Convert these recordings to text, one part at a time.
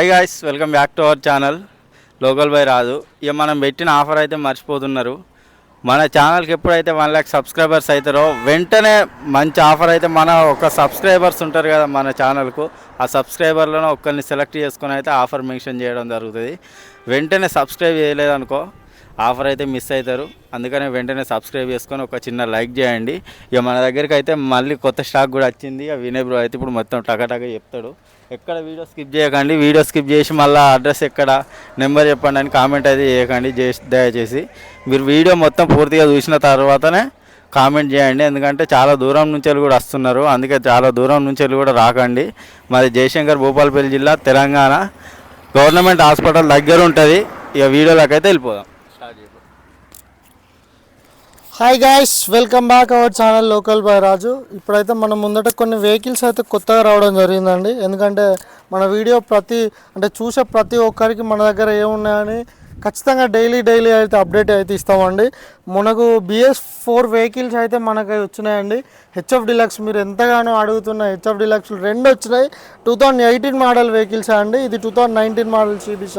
Hi guys welcome back to our channel local by రాదు ఇక మనం పెట్టిన ఆఫర్ అయితే మర్చిపోతున్నారు. మన ఛానల్కి ఎప్పుడైతే వన్ ల్యాక్ సబ్స్క్రైబర్స్ అవుతారో వెంటనే మంచి ఆఫర్ అయితే మన ఒక సబ్స్క్రైబర్స్ ఉంటారు కదా మన ఛానల్కు ఆ సబ్స్క్రైబర్లను ఒక్కరిని సెలెక్ట్ చేసుకొని అయితే ఆఫర్ మెన్షన్ చేయడం జరుగుతుంది. వెంటనే సబ్స్క్రైబ్ చేయలేదనుకో ఆఫర్ అయితే మిస్ అవుతారు. అందుకనే వెంటనే సబ్స్క్రైబ్ చేసుకొని ఒక చిన్న లైక్ చేయండి. ఇక మన దగ్గరికి అయితే మళ్ళీ కొత్త స్టాక్ కూడా వచ్చింది. ఇక వినయ్ బ్రో అయితే ఇప్పుడు మొత్తం టకటక చెప్తాడు. ఎక్కడ వీడియో స్కిప్ చేయకండి. వీడియో స్కిప్ చేసి మళ్ళీ అడ్రస్ ఎక్కడ నెంబర్ చెప్పండి అని కామెంట్ అయితే చేయకండి. చేసి దయచేసి మీరు వీడియో మొత్తం పూర్తిగా చూసిన తర్వాతనే కామెంట్ చేయండి. ఎందుకంటే చాలా దూరం నుంచి వెళ్ళి కూడా వస్తున్నారు. అందుకే చాలా దూరం నుంచి వెళ్ళి కూడా రాకండి. మరి జయశంకర్ భూపాలపల్లి జిల్లా తెలంగాణ. గవర్నమెంట్ హాస్పిటల్ దగ్గర ఉంటుంది. ఇక వీడియోలోకి అయితే వెళ్ళిపోదాం. Hi guys welcome back our channel local by Raju ఇప్పుడైతే మనం ముందట కొన్ని వెహికల్స్ అయితే కొత్తగా రావడం జరిగిందండి. ఎందుకంటే మన వీడియో ప్రతి అంటే చూసే ప్రతి ఒక్కరికి మన దగ్గర ఏమున్నాయని ఖచ్చితంగా డైలీ డైలీ అయితే అప్డేట్ అయితే ఇస్తామండి. మనకు బిఎస్ ఫోర్ వెహికల్స్ అయితే మనకి వచ్చినాయండి. హెచ్ఎఫ్ డిలక్స్ మీరు ఎంతగానో అడుగుతున్న హెచ్ఎఫ్ డిలక్స్ రెండు వచ్చినాయి. Two thousand eighteen model vehicles అండి. ఇది two thousand nineteen model CB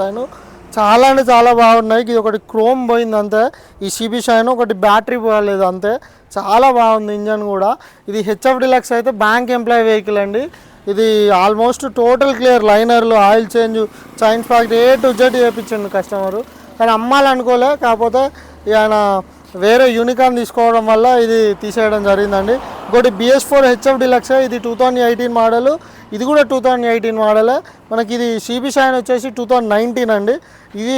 చాలా అంటే చాలా బాగున్నాయి. ఇది ఒకటి క్రోమ్ పోయింది అంతే. ఈ సిబి షైన్ ఒకటి బ్యాటరీ పోలేదు అంతే. చాలా బాగుంది ఇంజన్ కూడా. ఇది హెచ్ఎఫ్ డిలక్స్ అయితే బ్యాంక్ ఎంప్లాయ్ వెహికల్ అండి. ఇది almost total clear లైనర్లు oil change chain fact A to Z చేయించండి కస్టమరు. కానీ అమ్మాలనుకోలే. కాకపోతే ఆయన వేరే యూనికాన్ తీసుకోవడం వల్ల ఇది తీసేయడం జరిగిందండి. ఇంకోటి బిఎస్ ఫోర్ హెచ్ఎఫ్ డిలక్స్ ఇది టూ థౌజండ్ ఎయిటీన్ మోడల్ ఇది కూడా టూ థౌజండ్ ఎయిటీన్ మోడలే మనకి ఇది సిబి షైన్ వచ్చేసి టూ థౌజండ్ నైన్టీన్ అండి. ఇది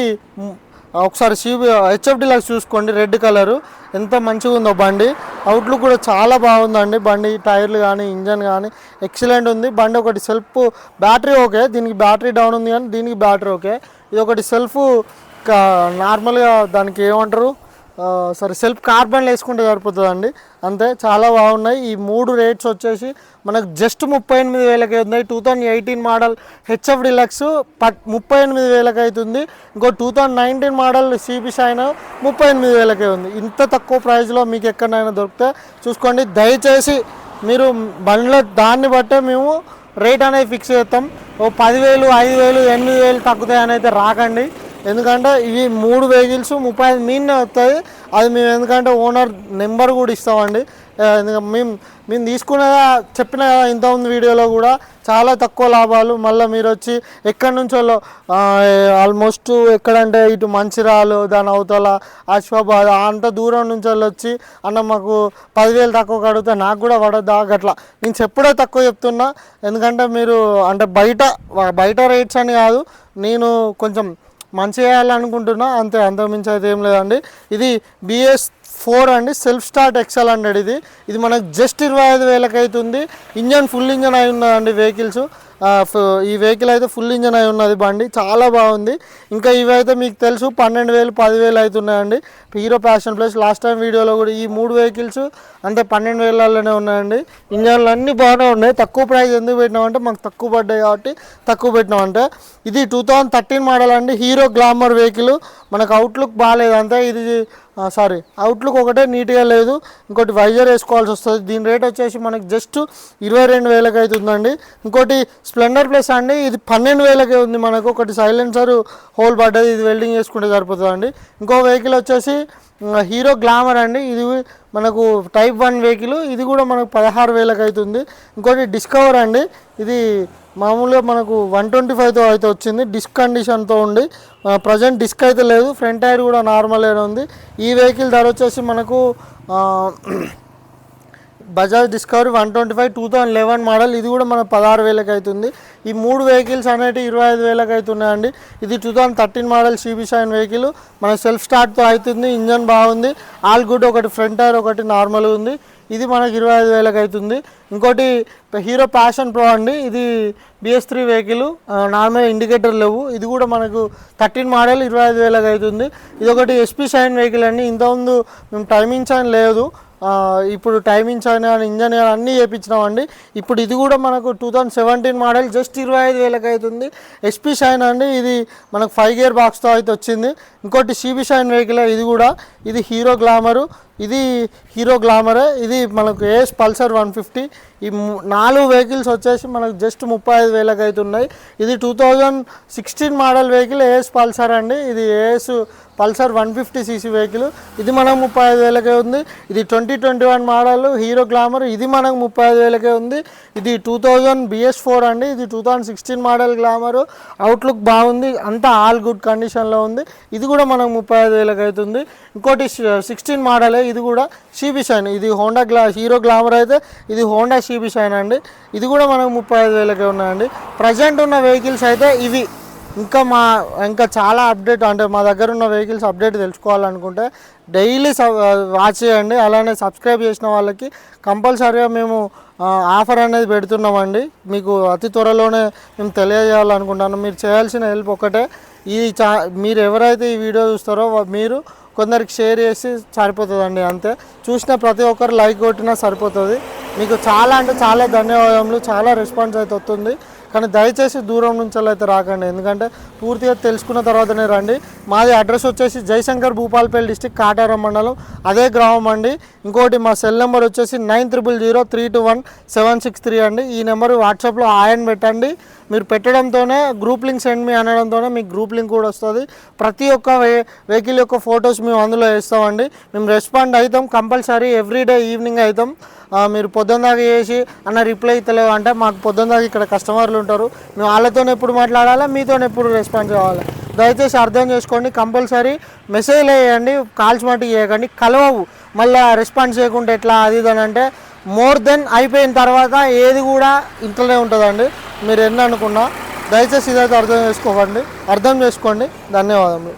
ఒకసారి సిబి హెచ్ఎఫ్ డిలక్స్ చూసుకోండి రెడ్ కలరు. ఎంత మంచిగా ఉందో బండి. అవుట్లుక్ కూడా చాలా బాగుందండి. బండి టైర్లు కానీ ఇంజన్ కానీ ఎక్సలెంట్ ఉంది. బండి ఒకటి సెల్ఫ్ బ్యాటరీ ఓకే. దీనికి బ్యాటరీ డౌన్ ఉంది కానీ దీనికి బ్యాటరీ ఓకే. ఇది ఒకటి సెల్ఫ్ నార్మల్గా దానికి ఏమంటారు? సరే సెల్ఫ్ కార్బన్ వేసుకుంటే సరిపోతుందండి. అంతే చాలా బాగున్నాయి. ఈ మూడు రేట్స్ వచ్చేసి మనకు జస్ట్ ముప్పై ఎనిమిది వేలకి ఉన్నాయి two thousand eighteen model HF deluxe పట్ ముప్పై ఎనిమిది వేలకి అవుతుంది ఇంకో two thousand nineteen model CB shine ముప్పై ఎనిమిది వేలకే ఉంది. ఇంత తక్కువ ప్రైస్లో మీకు ఎక్కడైనా దొరికితే చూసుకోండి. దయచేసి మీరు బండ్లో దాన్ని బట్టే మేము రేట్ అనేది ఫిక్స్ చేస్తాం. ఓ పదివేలు ఐదు వేలు ఎనిమిది వేలు తగ్గుతాయని అయితే రాకండి. ఎందుకంటే ఇవి మూడు వెహికల్స్ ముప్పై ఐదు మీనే వస్తుంది అది మేము ఎందుకంటే ఓనర్ నెంబర్ కూడా ఇస్తామండి. ఎందుకంటే మేము మేము తీసుకున్న చెప్పిన కదా ఇంతకుముందు వీడియోలో కూడా. చాలా తక్కువ లాభాలు. మళ్ళీ మీరు వచ్చి ఎక్కడి నుంచో ఆల్మోస్ట్ ఎక్కడంటే ఇటు మంచిర్యాలు దాని అవతల అశ్వాబాద్ అంత దూరం నుంచి వచ్చి అన్న మాకు పదివేలు తక్కువ కడిగితే నాకు కూడా పడద్దా? అట్లా. నేను చెప్పుడే తక్కువ చెప్తున్నా. ఎందుకంటే మీరు అంటే బయట బయట రేట్స్ అని కాదు. నేను కొంచెం మంచి చేయాలనుకుంటున్నా అంతే అంతకుమించి అయితే ఏం లేదండి. ఇది బిఎస్ ఫోర్ అండి సెల్ఫ్ స్టార్ట్ ఎక్సెల్ హండ్రెడ్ ఇది. ఇది మనకు జస్ట్ ఇరవై ఐదు వేలకు అవుతుంది ఇంజన్ ఫుల్ ఇంజన్ అయి ఉన్నదండి వెహికల్స్ ఈ వెహికల్ అయితే ఫుల్ ఇంజన్ అయి ఉన్నది బండి చాలా బాగుంది. ఇంకా ఇవైతే మీకు తెలుసు పన్నెండు వేలు పదివేలు అవుతున్నాయండి Hero Passion Plus last time వీడియోలో కూడా ఈ మూడు వెహికల్స్ అంటే పన్నెండు వేలలోనే ఉన్నాయండి. ఇంజన్లు అన్నీ బాగానే ఉన్నాయి. తక్కువ ప్రైస్ ఎందుకు పెట్టినామంటే మాకు తక్కువ పడ్డాయి కాబట్టి తక్కువ పెట్టినామంటే. ఇది టూ థౌజండ్ థర్టీన్ మోడల్ అండి. Hero Glamour vehicle. మనకు అవుట్లుక్ బాగాలేదు. అంతే ఇది సారీ అవుట్లుక్ ఒకటే నీట్గా లేదు. ఇంకోటి వైజర్ వేసుకోవాల్సి వస్తుంది. దీని రేట్ వచ్చేసి మనకి జస్ట్ ఇరవై రెండు వేలకు అవుతుందండి. ఇంకోటి స్ప్లెండర్ ప్లస్ అండి ఇది పన్నెండు వేలకే ఉంది మనకు. ఒకటి సైలెన్సర్ హోల్ పడ్డది ఇది వెల్డింగ్ చేసుకుంటే సరిపోతుందండి. ఇంకో వెహికల్ వచ్చేసి హీరో గ్లామర్ అండి. ఇది మనకు టైప్ వన్ వెహికల్ ఇది కూడా మనకు పదహారు వేలకు అవుతుంది ఇంకోటి డిస్కవర్ అండి. ఇది మామూలుగా మనకు వన్ ట్వంటీ ఫైవ్తో అయితే వచ్చింది. డిస్క్ కండిషన్తో ఉండి ప్రజెంట్ డిస్క్ అయితే లేదు. ఫ్రంట్ టైర్ కూడా నార్మల్ ఉంది. ఈ వెహికల్ ధర వచ్చేసి మనకు Bajaj Discovery one twenty five two thousand eleven model ఇది కూడా మన పదహారు వేలకు అవుతుంది ఈ మూడు వెహికల్స్ అనేవి ఇరవై ఐదు వేలకు అవుతున్నాయండి ఇది two thousand thirteen model CB shine vehicle మన సెల్ఫ్ స్టార్ట్తో అవుతుంది ఇంజన్ బాగుంది. ఆల్ గుడ్ ఒకటి ఫ్రంట్ టైర్ ఒకటి నార్మల్ ఉంది. ఇది మనకి ఇరవై ఐదు వేలకు అవుతుంది ఇంకోటి హీరో ప్యాషన్ ప్రో అండి. ఇది BS three vehicle normal indicator లేవు. ఇది కూడా మనకు థర్టీన్ మోడల్ ఇరవై ఐదు వేలకు అవుతుంది ఇది ఒకటి ఎస్పీ షైన్ వెహికల్ అండి. ఇంతకుముందు మేము టైమింగ్స్ అని లేదు. ఇప్పుడు టైమింగ్స్ అయినా ఇంజన్ అని అన్నీ చేయించినామండి ఇప్పుడు ఇది కూడా మనకు two thousand seventeen model just ఇరవై ఐదు వేలకు అవుతుంది ఎస్పీ షైన్ అండి ఇది మనకు ఫైవ్ గేర్ బాక్స్తో అయితే వచ్చింది. ఇంకోటి సిబి షైన్ వెహికల్ ఇది కూడా ఇది హీరో గ్లామరు ఇది హీరో గ్లామరే ఇది మనకు ఏఎస్ పల్సర్ వన్ ఫిఫ్టీ. ఈ నాలుగు వెహికల్స్ వచ్చేసి మనకు జస్ట్ ముప్పై ఐదు వేలకు అవుతున్నాయి ఇది two thousand sixteen model vehicle AS Pulsar అండి. ఇది AS Pulsar one fifty CC vehicle. ఇది మనకు ముప్పై ఐదు వేలకే ఉంది. ఇది twenty twenty one model Hero Glamour ఇది మనకు ముప్పై ఐదు వేలకే ఉంది. ఇది టూ థౌజండ్ బిఎస్ ఫోర్ అండి. ఇది two thousand sixteen model Glamour. Outlook బాగుంది. అంతా ఆల్ గుడ్ కండిషన్లో ఉంది. ఇది కూడా మనకు ముప్పై ఐదు వేలకు అవుతుంది ఇంకోటి సిక్స్టీన్ మోడలే. ఇది కూడా షీబీ షైన్ ఇది హోండా గ్లా హీరో గ్లామర్ అయితే ఇది హోండా షీబీ షైన్ అండి. ఇది కూడా మనకు ముప్పై ఐదు వేలకే ఉన్నాయండి. ప్రజెంట్ ఉన్న వెహికల్స్ అయితే ఇవి. ఇంకా మా ఇంకా చాలా అప్డేట్ అంటే మా దగ్గర ఉన్న వెహికల్స్ అప్డేట్ తెలుసుకోవాలనుకుంటే డైలీ వాచ్ చేయండి. అలానే సబ్స్క్రైబ్ చేసిన వాళ్ళకి కంపల్సరీగా మేము ఆఫర్ అనేది పెడుతున్నామండి. మీకు అతి త్వరలోనే మేము తెలియజేయాలనుకుంటాను. మీరు చేయాల్సిన హెల్ప్ ఒకటే. ఈ చా మీరు ఎవరైతే ఈ వీడియో చూస్తారో మీరు కొందరికి షేర్ చేసి సరిపోతుందండి అంతే. చూసిన ప్రతి ఒక్కరు లైక్ కొట్టినా సరిపోతుంది. మీకు చాలా అంటే చాలా ధన్యవాదములు చాలా రెస్పాన్స్ అయితే వస్తుంది. కానీ దయచేసి దూరం నుంచి అయితే రాకండి. ఎందుకంటే పూర్తిగా తెలుసుకున్న తర్వాతనే రండి. మాది అడ్రస్ వచ్చేసి జయశంకర్ భూపాల్పల్లి డిస్టిక్ కాటారం మండలం. అదే గ్రామం అండి. ఇంకోటి మా సెల్ నెంబర్ వచ్చేసి nine triple zero three two one seven six three అండి. ఈ నెంబర్ వాట్సాప్లో ఆయన పెట్టండి. మీరు పెట్టడంతోనే గ్రూప్ లింక్ సెండ్ మీ అనడంతోనే మీకు గ్రూప్ లింక్ కూడా వస్తుంది. ప్రతి ఒక్క వెహికల్ యొక్క ఫొటోస్ మేము అందులో వేస్తామండి. మేము రెస్పాండ్ అవుతాం కంపల్సరీ ఎవ్రీడే ఈవినింగ్ అవుతాం మీరు పొద్దున్న దాకా చేసి అన్న రిప్లై ఇస్తలేవు అంటే మాకు పొద్దున్న దాకా ఇక్కడ కస్టమర్లు ఉంటారు. మేము వాళ్ళతో ఎప్పుడు మాట్లాడాలా? మీతో ఎప్పుడు రెస్పాన్స్ కావాలా? దయచేసి అర్థం చేసుకోండి కంపల్సరీ మెసేజ్ వేయండి కాల్స్ మటుకు చేయకండి కలవవు. మళ్ళీ రెస్పాన్స్ చేయకుండా ఎట్లా? అది ఇది అని అంటే మోర్ దెన్ అయిపోయిన తర్వాత ఏది కూడా ఇంట్లోనే ఉంటుందండి. మీరు ఎన్ని అనుకున్నా దయచేసి ఇదైతే అర్థం చేసుకోకండి. అర్థం చేసుకోండి. ధన్యవాదములు.